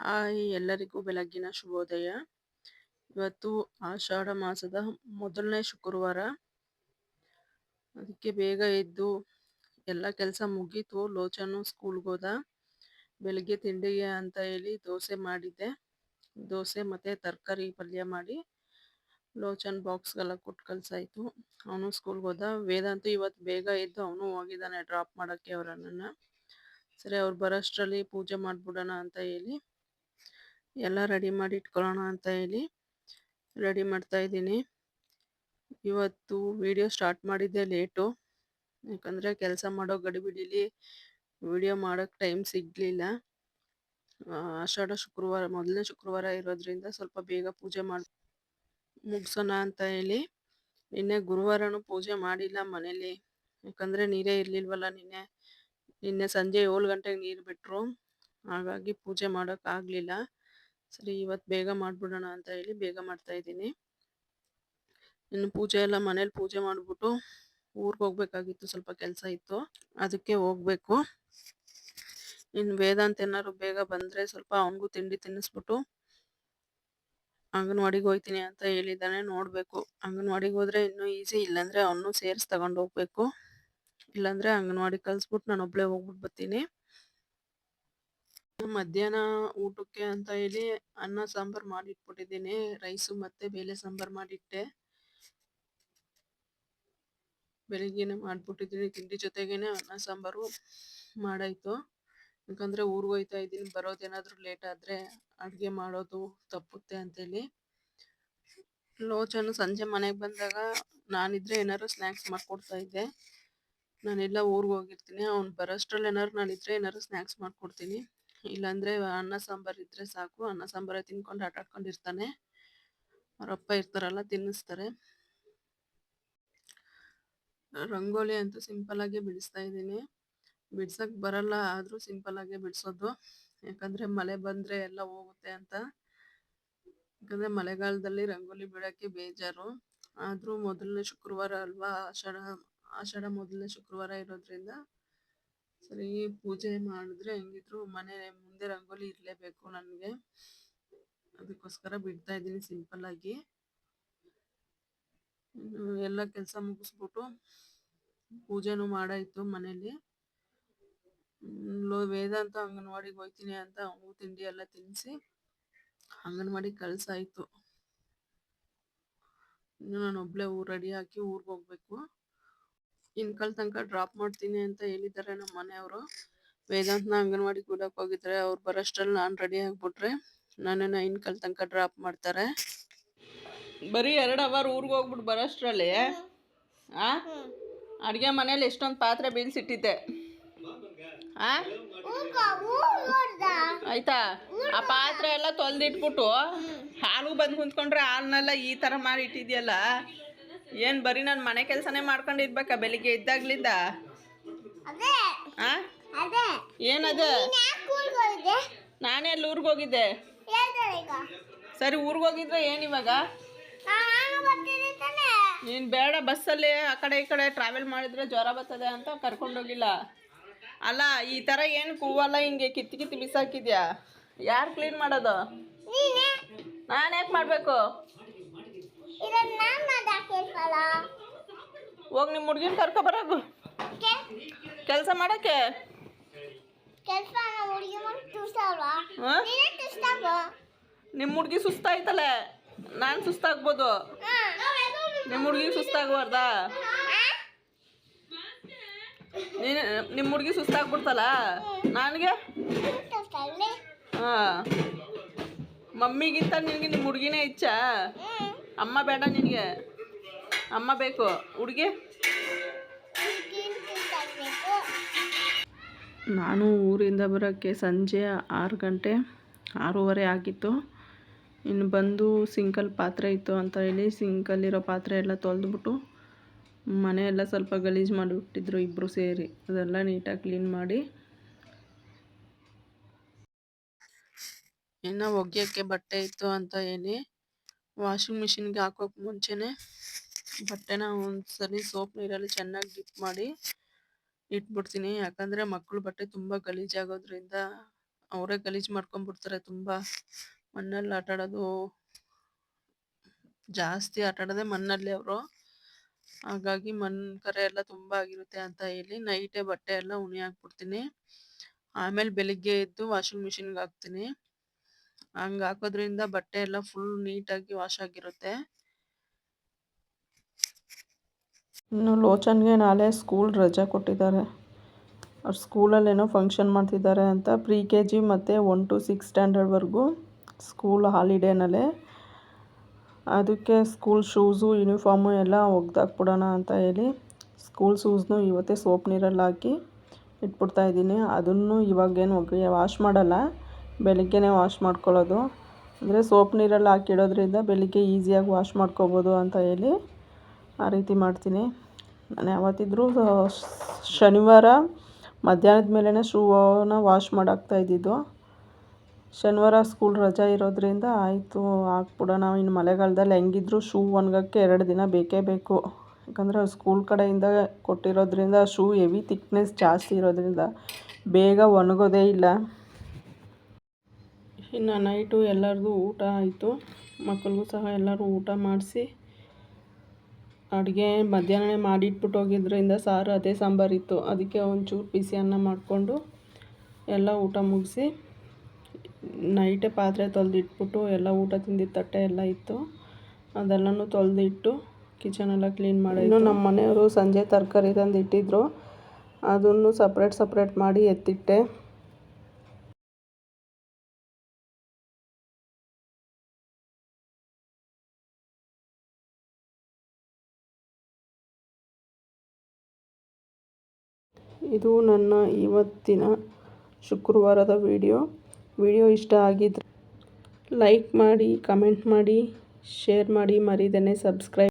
Hi ಎಲ್ಲರಿಗೂ ಬೆಳಗ್ಗಿನ ಶುಭೋದಯ. ಇವತ್ತು ಆಷಾಢ ಮಾಸದ ಮೊದಲನೇ ಶುಕ್ರವಾರ. ಅದಕ್ಕೆ ಬೇಗ ಎದ್ದು ಎಲ್ಲ ಕೆಲಸ ಮುಗೀತು. ಲೋಚನು ಸ್ಕೂಲ್ಗೆ ಹೋದ. ಬೆಳಗ್ಗೆ ತಿಂಡಿಗೆ ಅಂತ ಹೇಳಿ ದೋಸೆ ಮಾಡಿದ್ದೆ. ದೋಸೆ ಮತ್ತು ತರಕಾರಿ ಪಲ್ಯ ಮಾಡಿ ಲೋಚನ್ ಬಾಕ್ಸ್ಗೆಲ್ಲ ಕೊಟ್ಟು ಕಳ್ಸಾಯ್ತು. ಅವನು ಸ್ಕೂಲ್ಗೆ ಹೋದ. ವೇದಾಂತು ಇವತ್ತು ಬೇಗ ಎದ್ದು ಅವನು ಹೋಗಿದ್ದಾನೆ ಡ್ರಾಪ್ ಮಾಡೋಕ್ಕೆ ಅವರನ್ನ ಸರಿ, ಅವ್ರು ಬರೋಷ್ಟರಲ್ಲಿ ಪೂಜೆ ಮಾಡ್ಬಿಡೋಣ ಅಂತ ಹೇಳಿ ಎಲ್ಲ ರೆಡಿ ಮಾಡಿ ಇಟ್ಕೊಳ್ಳೋಣ ಅಂತ ಹೇಳಿ ರೆಡಿ ಮಾಡ್ತಾ ಇದ್ದೀನಿ. ಇವತ್ತು ವಿಡಿಯೋ ಸ್ಟಾರ್ಟ್ ಮಾಡಿದ್ದೆ ಲೇಟು. ಯಾಕಂದರೆ ಕೆಲಸ ಮಾಡೋ ಗಡಿಬಿಡಿಲಿ ವಿಡಿಯೋ ಮಾಡೋಕ್ಕೆ ಟೈಮ್ ಸಿಗಲಿಲ್ಲ. ಆಷಾಢ ಶುಕ್ರವಾರ, ಮೊದಲನೇ ಶುಕ್ರವಾರ ಇರೋದ್ರಿಂದ ಸ್ವಲ್ಪ ಬೇಗ ಪೂಜೆ ಮಾಡಿ, ಮುಗಿಸೋಣ ಅಂತ ಹೇಳಿ. ನಿನ್ನೆ ಗುರುವಾರನೂ ಪೂಜೆ ಮಾಡಿಲ್ಲ ಮನೇಲಿ. ಯಾಕಂದರೆ ನೀರೇ ಇರಲಿಲ್ವಲ್ಲ ನಿನ್ನೆ. ನಿನ್ನೆ ಸಂಜೆ ಏಳು ಗಂಟೆಗೆ ನೀರು ಬಿಟ್ಟರು ಹಾಗಾಗಿ ಪೂಜೆ ಮಾಡೋಕ್ಕಾಗಲಿಲ್ಲ ಸರಿ ಇವತ್ತು ಬೇಗ ಮಾಡಿಬಿಡೋಣ ಅಂತ ಹೇಳಿ ಬೇಗ ಮಾಡ್ತಾ ಇದ್ದೀನಿ. ಇನ್ನು ಪೂಜೆ ಎಲ್ಲ ಮನೇಲಿ ಪೂಜೆ ಮಾಡಿಬಿಟ್ಟು ಊರಿಗೆ ಹೋಗ್ಬೇಕಾಗಿತ್ತು, ಸ್ವಲ್ಪ ಕೆಲಸ ಇತ್ತು. ಅದಕ್ಕೆ ಹೋಗ್ಬೇಕು. ಇನ್ನು ವೇದಾಂತ ಏನಾದ್ರು ಬೇಗ ಬಂದರೆ ಸ್ವಲ್ಪ ಅವನಿಗೂ ತಿಂಡಿ ತಿನ್ನಿಸ್ಬಿಟ್ಟು ಅಂಗನವಾಡಿಗೆ ಹೋಗ್ತೀನಿ ಅಂತ ಹೇಳಿದ್ದಾನೆ, ನೋಡಬೇಕು. ಅಂಗನವಾಡಿಗೆ ಹೋದರೆ ಇನ್ನೂ ಈಸಿ ಇಲ್ಲಾಂದರೆ ಅವನು ಸೇರಿಸಿ ತಗೊಂಡು ಹೋಗ್ಬೇಕು. ಇಲ್ಲಾಂದರೆ ಅಂಗನವಾಡಿ ಕಳಿಸ್ಬಿಟ್ಟು ನಾನು ಒಬ್ಬಳೇ ಹೋಗ್ಬಿಟ್ಟು ಬರ್ತೀನಿ. ಮಧ್ಯಾಹ್ನ ಊಟಕ್ಕೆ ಅಂತ ಹೇಳಿ ಅನ್ನ ಸಾಂಬಾರ್ ಮಾಡಿಟ್ಬಿಟ್ಟಿದ್ದೀನಿ. ರೈಸು ಮತ್ತೆ ಬೇಳೆ ಸಾಂಬಾರ್ ಮಾಡಿಟ್ಟೆ. ಬೆಳಿಗ್ಗೆನೆ ಮಾಡ್ಬಿಟ್ಟಿದ್ದೀನಿ. ತಿಂಡಿ ಜೊತೆಗೇನೆ ಅನ್ನ ಸಾಂಬಾರು ಮಾಡಾಯ್ತು. ಯಾಕಂದ್ರೆ ಊರಿಗೆ ಹೋಯ್ತಾ ಇದ್ದೀನಿ. ಬರೋದೇನಾದ್ರೂ ಲೇಟ್ ಆದ್ರೆ ಅಡುಗೆ ಮಾಡೋದು ತಪ್ಪುತ್ತೆ ಅಂತೇಳಿ. ಲೋಚನು ಸಂಜೆ ಮನೆಗೆ ಬಂದಾಗ ನಾನಿದ್ರೆ ಏನಾರು ಸ್ನ್ಯಾಕ್ಸ್ ಮಾಡ್ಕೊಡ್ತಾ ಇದ್ದೆ. ನಾನೆಲ್ಲ ಊರಿಗೆ ಹೋಗಿರ್ತೀನಿ. ಅವ್ನು ಬರೋಷ್ಟ್ರಲ್ಲಿ ಏನಾದ್ರು ನಾನಿದ್ರೆ ಏನಾದ್ರು ಸ್ನ್ಯಾಕ್ಸ್ ಮಾಡ್ಕೊಡ್ತೀನಿ. ಇಲ್ಲಾಂದ್ರೆ ಅನ್ನ ಸಾಂಬಾರ್ ಇದ್ರೆ ಸಾಕು. ಅನ್ನ ಸಾಂಬಾರ ತಿನ್ಕೊಂಡು ಆಟ ಆಡ್ಕೊಂಡಿರ್ತಾನೆ ಅವರಪ್ಪ ಇರ್ತಾರಲ್ಲ, ತಿನ್ನಿಸ್ತಾರೆ. ರಂಗೋಲಿ ಅಂತೂ ಸಿಂಪಲ್ ಆಗಿ ಬಿಡಿಸ್ತಾ ಇದ್ದೀನಿ. ಬಿಡ್ಸಕ್ ಬರಲ್ಲ, ಆದ್ರೂ ಸಿಂಪಲ್ ಆಗಿ ಬಿಡಿಸೋದು. ಯಾಕಂದ್ರೆ ಮಳೆ ಬಂದ್ರೆ ಎಲ್ಲ ಹೋಗುತ್ತೆ ಅಂತ. ಯಾಕಂದ್ರೆ ಮಳೆಗಾಲದಲ್ಲಿ ರಂಗೋಲಿ ಬಿಡಕ್ಕೆ ಬೇಜಾರು. ಆದ್ರೂ ಮೊದಲನೇ ಶುಕ್ರವಾರ ಅಲ್ವಾ? ಆಷಾಢ ಆಷಾಢ ಮೊದಲನೇ ಶುಕ್ರವಾರ ಇರೋದ್ರಿಂದ ಸರಿ, ಪೂಜೆ ಮಾಡಿದ್ರೆ ಹೆಂಗಿದ್ರು ಮನೆ ಮುಂದೆ ರಂಗೋಲಿ ಇರಲೇಬೇಕು ನನಗೆ. ಅದಕ್ಕೋಸ್ಕರ ಬಿಡ್ತಾ ಇದ್ದೀನಿ ಸಿಂಪಲ್ ಆಗಿ. ಎಲ್ಲ ಕೆಲಸ ಮುಗಿಸ್ಬಿಟ್ಟು ಪೂಜೆನೂ ಮಾಡಾಯಿತು ಮನೇಲಿ. ವೇದಾಂತ ಅಂಗನವಾಡಿಗೆ ಹೋಗ್ತೀನಿ ಅಂತ ಅವನಿಗೂ ತಿಂಡಿ ಎಲ್ಲ ತಿನ್ನಿಸಿ ಅಂಗನವಾಡಿ ಕಳ್ಸಾಯ್ತು. ಇನ್ನು ನಾನು ಒಬ್ಳೆ ಊರು ರೆಡಿ ಹಾಕಿ ಊರಿಗೆ ಹೋಗ್ಬೇಕು. ಇನ್ಕಲ್ ತನಕ ಡ್ರಾಪ್ ಮಾಡ್ತೀನಿ ಅಂತ ಹೇಳಿದ್ದಾರೆ ನಮ್ಮ ಮನೆಯವರು. ವೇದಾಂತನ ಅಂಗನವಾಡಿ ಬಿಡಕ್ಕೆ ಹೋಗಿದ್ರೆ ಅವ್ರು ಬರೋಷ್ಟ್ರಲ್ಲಿ ನಾನು ರೆಡಿ ಆಗಿಬಿಟ್ರೆ ನನ್ನನ್ನು ಇನ್ಕಲ್ ತನಕ ಡ್ರಾಪ್ ಮಾಡ್ತಾರೆ. ಬರೀ ಎರಡು ಅವರ್ ಊರಿಗೆ ಹೋಗ್ಬಿಟ್ಟು ಬರೋಷ್ಟ್ರಲ್ಲಿ, ಆ? ಅಡುಗೆ ಮನೇಲಿ ಎಷ್ಟೊಂದು ಪಾತ್ರೆ ಬೀಳ್ಸಿಟ್ಟಿದ್ದೆ. ಆಯ್ತಾ? ಆ ಪಾತ್ರೆ ಎಲ್ಲ ತೊಳೆದಿಟ್ಬಿಟ್ಟು, ಹಾಲು ಬಂದು ಕುಂತ್ಕೊಂಡ್ರೆ ಹಾಲನ್ನೆಲ್ಲ ಈ ಥರ ಮಾಡಿ ಇಟ್ಟಿದ್ಯಲ್ಲ? ಏನು ಬರೀ ನಾನು ಮನೆ ಕೆಲಸನೇ ಮಾಡ್ಕೊಂಡಿರ್ಬೇಕಾ ಬೆಳಿಗ್ಗೆ ಇದ್ದಾಗ್ಲಿಂದ? ಏನದು? ನಾನೇ ಅಲ್ಲಿ ಊರಿಗೆ ಹೋಗಿದ್ದೆ. ಸರಿ ಊರಿಗೆ ಹೋಗಿದ್ರೆ ಏನು ಇವಾಗ? ನೀನು ಬೇಡ ಬಸ್ಸಲ್ಲಿ ಆ ಕಡೆ ಈ ಕಡೆ ಟ್ರಾವೆಲ್ ಮಾಡಿದ್ರೆ ಜ್ವರ ಬರ್ತದೆ ಅಂತ ಕರ್ಕೊಂಡೋಗಿಲ್ಲ ಅಲ್ಲ ಈ ಥರ ಏನು ಕೂವಲ್ಲ ಹಿಂಗೆ ಕಿತ್ತಿ ಕಿತ್ತಿ ಬಿಸಾಕಿದ್ಯಾ? ಯಾರು ಕ್ಲೀನ್ ಮಾಡೋದು? ನಾನು ಯಾಕೆ ಮಾಡಬೇಕು? ಹೋಗಿ ನಿಮ್ಮ ಹುಡುಗಿನ ಕರ್ಕೊ ಬರೋಗು ಕೆಲಸ ಮಾಡಕ್ಕೆ? ನಿಮ್ಮ ಹುಡ್ಗಿ ಸುಸ್ತಾಯ್ತಲ್ಲ ನಾನು ಸುಸ್ತಾಗ್ಬೋದು. ನಿಮ್ಮ ಹುಡ್ಗಿ ಸುಸ್ತಾಗಬಾರ್ದ? ನೀನು ನಿಮ್ಮ ಹುಡ್ಗಿ ಸುಸ್ತಾಗ್ಬಿಡ್ತಲ್ಲ ನನಗೆ? ಹಾಂ. ಮಮ್ಮಿಗಿಂತ ನಿನಗೆ ನಿಮ್ಮ ಹುಡ್ಗಿನೇ ಇಚ್ಛ ಅಮ್ಮ ಬೇಡ ನಿನಗೆ. ಅಮ್ಮ ಬೇಕು. ಹುಡುಗಿ? ನಾನು ಊರಿಂದ ಬರೋಕ್ಕೆ ಸಂಜೆ ಆರು ಗಂಟೆ, ಆರೂವರೆ ಆಗಿತ್ತು. ಇನ್ನು ಬಂದು ಸಿಂಕಲ್ ಪಾತ್ರೆ ಇತ್ತು ಅಂತ ಹೇಳಿ ಸಿಂಕಲ್ಲಿರೋ ಪಾತ್ರೆ ಎಲ್ಲ ತೊಳೆದ್ಬಿಟ್ಟು ಮನೆಯೆಲ್ಲ ಸ್ವಲ್ಪ ಗಲೀಜು ಮಾಡಿಬಿಟ್ಟಿದ್ರು ಇಬ್ಬರು ಸೇರಿ. ಅದೆಲ್ಲ ನೀಟಾಗಿ ಕ್ಲೀನ್ ಮಾಡಿ. ಇನ್ನು ಒಗೆಯೋಕ್ಕೆ ಬಟ್ಟೆ ಇತ್ತು ಅಂತ ಹೇಳಿ ವಾಷಿಂಗ್ ಮಿಷಿನ್ಗೆ ಹಾಕೋಕೆ ಮುಂಚೆನೆ ಬಟ್ಟೆನ ಒಂದ್ಸಲಿ ಸೋಪ್ ನೀರಲ್ಲಿ ಚೆನ್ನಾಗಿ ಡಿಪ್ ಮಾಡಿ ಇಟ್ಬಿಡ್ತೀನಿ. ಯಾಕಂದ್ರೆ ಮಕ್ಕಳು ಬಟ್ಟೆ ತುಂಬಾ ಗಲೀಜ್ ಆಗೋದ್ರಿಂದ ಅವರೇ ಗಲೀಜು ಮಾಡ್ಕೊಂಡ್ಬಿಡ್ತಾರೆ. ತುಂಬಾ ಮಣ್ಣಲ್ಲಿ ಆಟ ಆಡೋದು ಜಾಸ್ತಿ ಆಟ ಆಡೋದೇ ಮಣ್ಣಲ್ಲಿ ಅವರು. ಹಾಗಾಗಿ ಮಣ್ಣು ಕರೆ ಎಲ್ಲ ತುಂಬಾ ಆಗಿರುತ್ತೆ ಅಂತ ಹೇಳಿ ನೈಟೇ ಬಟ್ಟೆ ಎಲ್ಲ ಉಣಿ ಹಾಕ್ಬಿಡ್ತೀನಿ. ಆಮೇಲೆ ಬೆಳಿಗ್ಗೆ ಎದ್ದು ವಾಷಿಂಗ್ ಮಿಷಿನ್ಗೆ ಹಾಕ್ತೀನಿ. ಹಂಗೆ ಹಾಕೋದ್ರಿಂದ ಬಟ್ಟೆ ಎಲ್ಲ ಫುಲ್ ನೀಟಾಗಿ ವಾಶ್ ಆಗಿರುತ್ತೆ. ಇನ್ನು ಲೋಚನ್ಗೆ ನಾಳೆ ಸ್ಕೂಲ್ ರಜೆ ಕೊಟ್ಟಿದ್ದಾರೆ. ಅವ್ರ ಸ್ಕೂಲಲ್ಲೇನೋ ಫಂಕ್ಷನ್ ಮಾಡ್ತಿದ್ದಾರೆ ಅಂತ ಪ್ರಿ ಕೆ ಜಿ ಮತ್ತು ಒನ್ ಟು ಸಿಕ್ಸ್ ಸ್ಟ್ಯಾಂಡರ್ಡ್ವರೆಗೂ ಸ್ಕೂಲ್ ಹಾಲಿಡೇನಲ್ಲೇ ಅದಕ್ಕೆ ಸ್ಕೂಲ್ ಶೂಸು ಯೂನಿಫಾರ್ಮು ಎಲ್ಲ ಒಗ್ದಾಕ್ಬಿಡೋಣ ಅಂತ ಹೇಳಿ ಸ್ಕೂಲ್ ಶೂಸ್ನು ಇವತ್ತೇ ಸೋಪ್ ನೀರಲ್ಲಿ ಹಾಕಿ ಇಟ್ಬಿಡ್ತಾ ಇದ್ದೀನಿ. ಅದನ್ನು ಇವಾಗೇನು ಒಗ್ಗಿ ವಾಶ್ ಮಾಡಲ್ಲ. ಬೆಳಿಗ್ಗೆನೇ ವಾಶ್ ಮಾಡ್ಕೊಳ್ಳೋದು. ಅಂದರೆ ಸೋಪ್ ನೀರಲ್ಲಿ ಹಾಕಿಡೋದ್ರಿಂದ ಬೆಳಿಗ್ಗೆ ಈಸಿಯಾಗಿ ವಾಶ್ ಮಾಡ್ಕೊಬೋದು ಅಂತ ಹೇಳಿ ಆ ರೀತಿ ಮಾಡ್ತೀನಿ. ನಾನು ಯಾವತ್ತಿದ್ರೂ ಶನಿವಾರ ಮಧ್ಯಾಹ್ನದ ಮೇಲೇ ಶೂನ ವಾಶ್ ಮಾಡಾಕ್ತಾ ಇದ್ದಿದ್ದು. ಶನಿವಾರ ಸ್ಕೂಲ್ ರಜೆ ಇರೋದ್ರಿಂದ ಆಯಿತು ಹಾಕ್ಬಿಡೋಣ ಇನ್ನು ಮಳೆಗಾಲದಲ್ಲಿ ಹೆಂಗಿದ್ರು ಶೂ ಒಣಗೋಕ್ಕೆ ಎರಡು ದಿನ ಬೇಕೇ ಬೇಕು. ಯಾಕಂದರೆ ಸ್ಕೂಲ್ ಕಡೆಯಿಂದ ಕೊಟ್ಟಿರೋದ್ರಿಂದ ಶೂ ಹೆವಿ ತಿಕ್ನೆಸ್ ಜಾಸ್ತಿ ಇರೋದ್ರಿಂದ ಬೇಗ ಒಣಗೋದೇ ಇಲ್ಲ. ಇನ್ನು ನೈಟು ಎಲ್ಲರಿಗೂ ಊಟ ಆಯಿತು. ಮಕ್ಕಳಿಗೂ ಸಹ ಎಲ್ಲರೂ ಊಟ ಮಾಡಿಸಿ ಅಡುಗೆ ಮಧ್ಯಾಹ್ನ ಮಾಡಿಟ್ಬಿಟ್ಟು ಹೋಗಿದ್ದರಿಂದ ಸಾರು ಅದೇ ಸಾಂಬಾರಿತ್ತು ಅದಕ್ಕೆ ಒಂಚೂರು ಬಿಸಿ ಅನ್ನ ಮಾಡಿಕೊಂಡು ಎಲ್ಲ ಊಟ ಮುಗಿಸಿ ನೈಟೇ ಪಾತ್ರೆ ತೊಳೆದಿಟ್ಬಿಟ್ಟು ಎಲ್ಲ ಊಟ ತಿಂದಿದ್ದ ತಟ್ಟೆ ಎಲ್ಲ ಇತ್ತು. ಅದೆಲ್ಲನೂ ತೊಳೆದಿಟ್ಟು ಕಿಚನೆಲ್ಲ ಕ್ಲೀನ್ ಮಾಡಿ ಇನ್ನು ನಮ್ಮ ಮನೆಯವರು ಸಂಜೆ ತರಕಾರಿ ತಂದು ಇಟ್ಟಿದ್ರು ಅದನ್ನು ಸಪ್ರೇಟ್ ಸಪ್ರೇಟ್ ಮಾಡಿ ಎತ್ತಿಟ್ಟೆ. ಇದು ನನ್ನ ಇವತ್ತಿನ ಶುಕ್ರವಾರದ ವಿಡಿಯೋ. ವಿಡಿಯೋ ಇಷ್ಟ ಆಗಿದ್ರೆ ಲೈಕ್ ಮಾಡಿ, ಕಮೆಂಟ್ ಮಾಡಿ, ಶೇರ್ ಮಾಡಿ. ಮರಿದೇನೆ, ಸಬ್ಸ್ಕ್ರೈಬ್